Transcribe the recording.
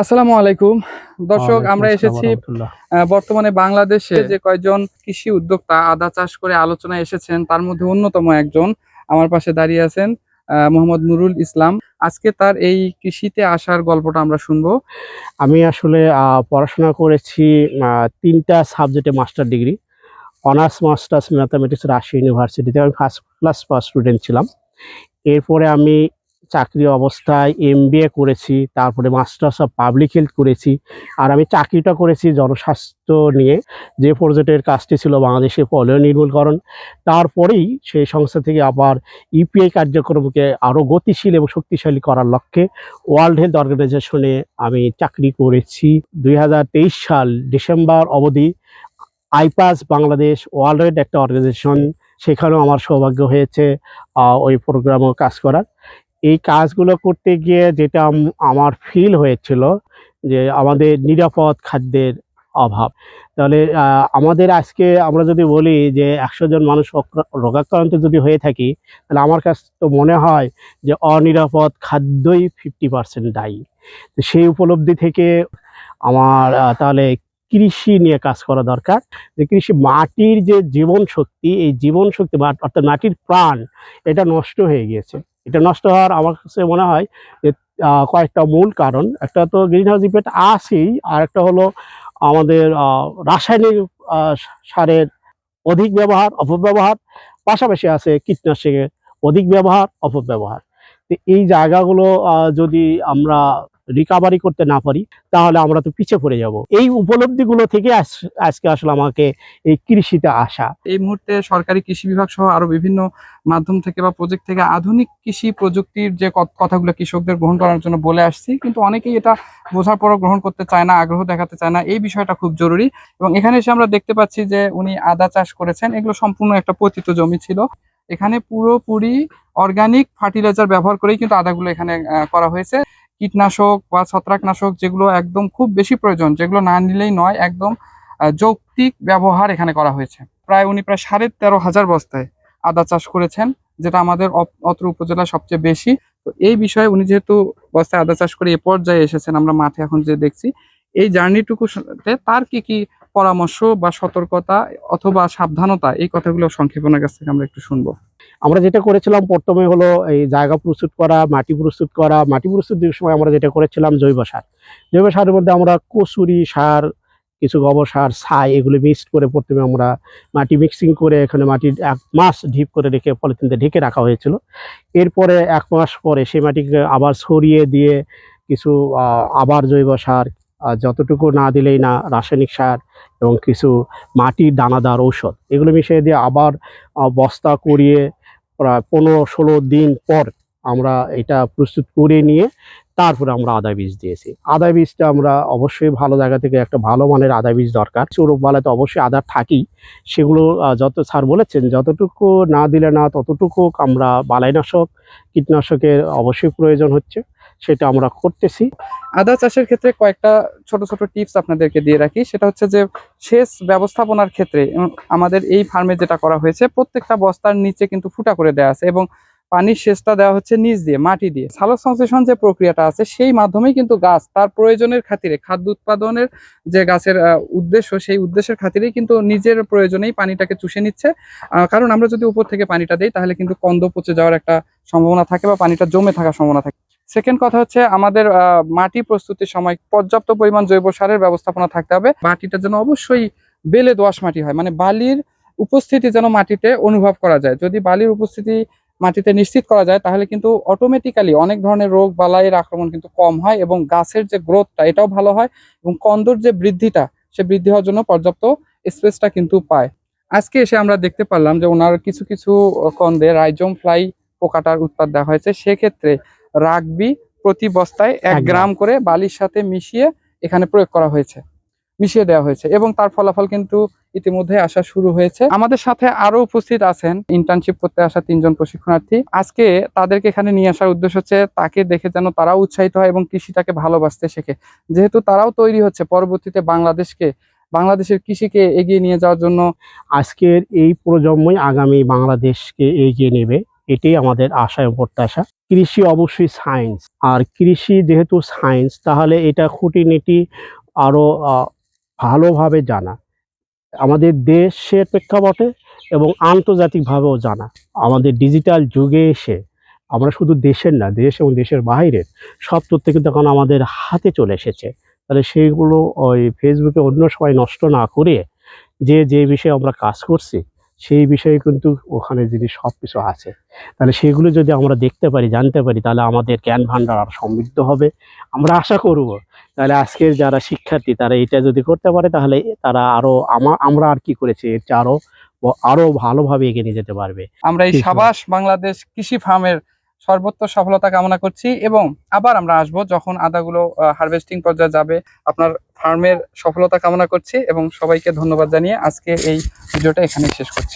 আসসালামু আলাইকুম। দর্শক আমরা এসেছি বর্তমানে বাংলাদেশে যে কয়জন কৃষি উদ্যোক্তা আদা চাষ করে আলোচনায় এসেছেন তার মধ্যে অন্যতম একজন আমার পাশে দাঁড়িয়ে আছেন মোহাম্মদ নুরুল ইসলাম। আজকে তার এই কৃষিতে আসার গল্পটা আমরা শুনব। আমি আসলে পড়াশোনা করেছি তিনটা সাবজেক্টে master degree. Honours masters mathematics Rajshahi ইউনিভার্সিটিতে। আমি ফার্স্ট ক্লাস ফার্স্ট স্টুডেন্ট ছিলাম। এরপরে আমি চাকরি অবস্থায় এম করেছি, তারপরে মাস্টার্স অফ পাবলিক হেলথ করেছি, আর আমি চাকরিটা করেছি জনস্বাস্থ্য নিয়ে। যে প্রজেক্টের কাজটি ছিল বাংলাদেশে পোলিও নির্মূলকরণ, তারপরেই সেই সংস্থা থেকে আবার ইউপিআই কার্যক্রমকে আরও গতিশীল এবং শক্তিশালী করার লক্ষ্যে ওয়ার্ল্ড হেলথ অর্গানাইজেশনে আমি চাকরি করেছি। দুই হাজার তেইশ সাল ডিসেম্বর অবধি আইপাস বাংলাদেশ ওয়ার্ল্ড হেলথ একটা অর্গানাইজেশন সেখানেও আমার সৌভাগ্য হয়েছে ওই প্রোগ্রামও কাজ করার। এই কাজগুলো করতে গিয়ে যেটা আমার ফিল হয়েছিল যে আমাদের নিরাপদ খাদ্যের অভাব। তাহলে আমাদের আজকে আমরা যদি বলি যে একশো জন মানুষ রোগাক্রান্ত যদি হয়ে থাকি, তাহলে আমার কাছে তো মনে হয় যে অনিরাপদ খাদ্যই ফিফটি পার্সেন্ট দায়ী। তো সেই উপলব্ধি থেকে আমার তাহলে কৃষি নিয়ে কাজ করা দরকার। যে কৃষি মাটির যে জীবন শক্তি এই জীবন শক্তি অর্থাৎ মাটির প্রাণ, এটা নষ্ট হয়ে গিয়েছে। এটা নষ্ট হওয়ার আমার কাছে মনে হয় যে কয়েকটা মূল কারণ। একটা তো গ্রিন হাউস ইফেক্ট আছেই আর একটা হলো আমাদের রাসায়নিক সারের অধিক ব্যবহার, অপব্যবহার। পাশাপাশি আছে কীটনাশকের অধিক ব্যবহার, অপব্যবহার। এই জায়গাগুলো যদি আমরা রিকাভারি করতে না পারি, তাহলে আমরা তো পিছিয়ে পড়ে যাব। এই উপলব্ধিগুলো থেকে আজ- আজকে আসলে আমাকে এই কৃষিতে আসা। এই মুহূর্তে সরকারি কৃষি বিভাগ সহ আরও বিভিন্ন মাধ্যম থেকে বা প্রজেক্ট থেকে আধুনিক কৃষি প্রযুক্তির যে কথাগুলো কৃষকদের গ্রহণ করার জন্য বলে আসছি, কিন্তু অনেকেই এটা বোঝার পরও গ্রহণ করতে চায় না, আগ্রহ দেখাতে চায় না। এই বিষয়টা খুব জরুরি এবং এখানে এসে আমরা দেখতে পাচ্ছি যে উনি আদা চাষ করেছেন। এগুলো সম্পূর্ণ একটা পতিত জমি ছিল। এখানে পুরোপুরি অর্গানিক ফার্টিলাইজার ব্যবহার করেই কিন্তু আদাগুলো এখানে করা হয়েছে। কীটনাশক বা ছত্রাকনাশক যেগুলো একদম খুব বেশি প্রয়োজন, যেগুলো না নিলেই নয়, একদম যৌক্তিক ব্যবহার এখানে করা হয়েছে। প্রায় উনি প্রায় সাড়ে তেরো হাজার বস্তায় আদা চাষ করেছেন, যেটা আমাদের অত্র উপজেলা সবচেয়ে বেশি। তো এই বিষয়ে উনি যেহেতু বস্তায় আদা চাষ করে এ পর্যায়ে এসেছেন, আমরা মাঠে এখন যে দেখছি, এই জার্নিটুকু তার কি কি পরামর্শ বা সতর্কতা অথবা সাবধানতা, এই কথাগুলো সংক্ষেপে ওনার কাছ থেকে আমরা একটু শুনব। আমরা যেটা করেছিলাম প্রথমে হলো এই জায়গা প্রস্তুত করা, মাটি প্রস্তুত করা। মাটি প্রস্তুতির সময় আমরা যেটা করেছিলাম জৈব সার। জৈব সারের মধ্যে আমরা কচুরি সার, কিছু গোবর সার, ছাই এগুলো মিক্সড করে প্রথমে আমরা মাটি মিক্সিং করে এখানে মাটির এক মাস ঢিপ করে রেখে পলিথিনতে ঢেকে রাখা হয়েছিল। এরপরে এক মাস পরে সেই মাটিকে আবার ছড়িয়ে দিয়ে কিছু আবার জৈব সার যতটুকু না দিলেই না, রাসায়নিক সার এবং কিছু মাটির দানাদার ঔষধ। এগুলো মিশিয়ে দিয়ে আবার বস্তা করিয়ে প্রায় পনেরো ষোলো দিন পর আমরা এটা প্রস্তুত করে নিয়ে তারপরে আমরা আদা বীজ দিয়েছি। আদা বীজটা আমরা অবশ্যই ভালো জায়গা থেকে একটা ভালো মানের আদা বীজ দরকার। চোরকবালায় তো অবশ্যই আদা থাকি সেগুলো যত স্যার বলেছেন, যতটুকু না দিলে না ততটুকু আমরা বালাইনাশক কীটনাশকের অবশ্যই প্রয়োজন হচ্ছে। সেটা আমরা করতেছি। আদা চাষের ক্ষেত্রে কয়েকটা ছোট ছোট টিপস আপনাদেরকে দিয়ে রাখি। সেটা হচ্ছে যে, সেচ ব্যবস্থাপনার ক্ষেত্রে আমাদের এই ফার্মে যেটা করা হয়েছে, প্রত্যেকটা বস্তার নিচে কিন্তু ফুটা করে দেওয়া আছে এবং পানির সেচটা দেওয়া হচ্ছে নিচ দিয়ে, মাটি দিয়ে। সালোক সংশ্লেষণ যে প্রক্রিয়াটা আছে, সেই মাধ্যমেই কিন্তু গাছ তার প্রয়োজনের খাতিরে, খাদ্য উৎপাদনের যে গাছের উদ্দেশ্য, সেই উদ্দেশ্যের খাতিরেই কিন্তু নিজের প্রয়োজনেই পানিটাকে চুষে নিচ্ছে। কারণ আমরা যদি উপর থেকে পানিটা দিই, তাহলে কিন্তু কন্দ পচে যাওয়ার একটা সম্ভাবনা থাকে বা পানিটা জমে থাকার সম্ভাবনা থাকে। সেকেন্ড কথা হচ্ছে আমাদের মাটি প্রস্তুতির সময় পর্যাপ্ত পরিমাণ জৈব সারের ব্যবস্থাপনা থাকতে হবে। মাটিটা যেন অবশ্যই বেলে দোআঁশ মাটি হয়। মানে বালির উপস্থিতি যেন মাটিতে অনুভব করা যায়। যদি বালির উপস্থিতি মাটিতে নিশ্চিত করা যায়, তাহলে কিন্তু অটোমেটিক্যালি অনেক ধরনের রোগ, বালাইয়ের আক্রমণ কিন্তু কম হয় এবং গাছের যে গ্রোথটা এটাও ভালো হয় এবং কন্দর যে বৃদ্ধিটা, সে বৃদ্ধি হওয়ার জন্য পর্যাপ্ত স্পেসটা কিন্তু পায়। আজকে এসে আমরা দেখতে পারলাম যে ওনার কিছু কিছু কন্দে রাইজম ফ্লাই পোকাটার উৎপাদ দেওয়া হয়েছে। সেক্ষেত্রে রাগবি প্রতি বস্তায় এক। গ্রাম করে বালির সাথে মিশিয়ে এখানে প্রয়োগ করা হয়েছে মিশিয়ে দেওয়া হয়েছে এবং তার ফলাফল কিন্তু ইতিমধ্যে আসা শুরু হয়েছে। আমাদের সাথে আরও উপস্থিত আছেন ইন্টার্নশিপ করতে আসা তিনজন প্রশিক্ষণার্থী। আজকে তাদেরকে এখানে নিয়ে আসার উদ্দেশ্য হচ্ছে তাকে দেখে যেন তারাও উৎসাহিত হয় এবং কৃষিটাকে ভালোবাসতে শেখে। যেহেতু তারাও তৈরি হচ্ছে পরবর্তীতে বাংলাদেশকে বাংলাদেশের কৃষিকে এগিয়ে নিয়ে যাওয়ার জন্য। আজকের এই প্রজন্মই আগামী বাংলাদেশকে এগিয়ে নেবে। এটাই আমাদের আশা এবং প্রত্যাশা। কৃষি অবশ্যই সায়েন্স আর কৃষি যেহেতু সায়েন্স তাহলে এটা খুঁটিনীতি আরও ভালোভাবে জানা। আমাদের দেশের প্রেক্ষাপটে এবং আন্তর্জাতিকভাবেও জানা। আমাদের ডিজিটাল যুগে এসে আমরা শুধু দেশের না, দেশ এবং দেশের বাইরের সব তথ্য কিন্তু এখন আমাদের হাতে চলে এসেছে। তাহলে সেইগুলো ওই ফেসবুকে অন্য সবাই নষ্ট না করে যে যে বিষয়ে আমরা কাজ করছি সেই বিষয়ে কিন্তু ওখানে যদি সব কিছু আছে তাহলে সেগুলো যদি আমরা দেখতে পারি জানতে পারি তাহলে আমাদের জ্ঞান ভাণ্ডার আর সমৃদ্ধ হবে। আমরা আশা করব তাহলে আজকের যারা শিক্ষার্থী তারা এটা যদি করতে পারে তাহলে তারা আরও আমরা আর কি করেছি এর চেয়ে আরও আরও ভালোভাবে এগিয়ে নিয়ে যেতে পারবে। আমরা এই সাবাস বাংলাদেশ কৃষি ফার্মের সর্বোচ্চ সফলতা কামনা করছি এবং আবার আমরা আসব যখন আদাগুলো হারভেস্টিং পর্যায়ে যাবে। আপনার ফার্মের সফলতা কামনা করছি এবং সবাইকে ধন্যবাদ জানিয়ে আজকে এই ভিডিওটা এখানে শেষ করছি।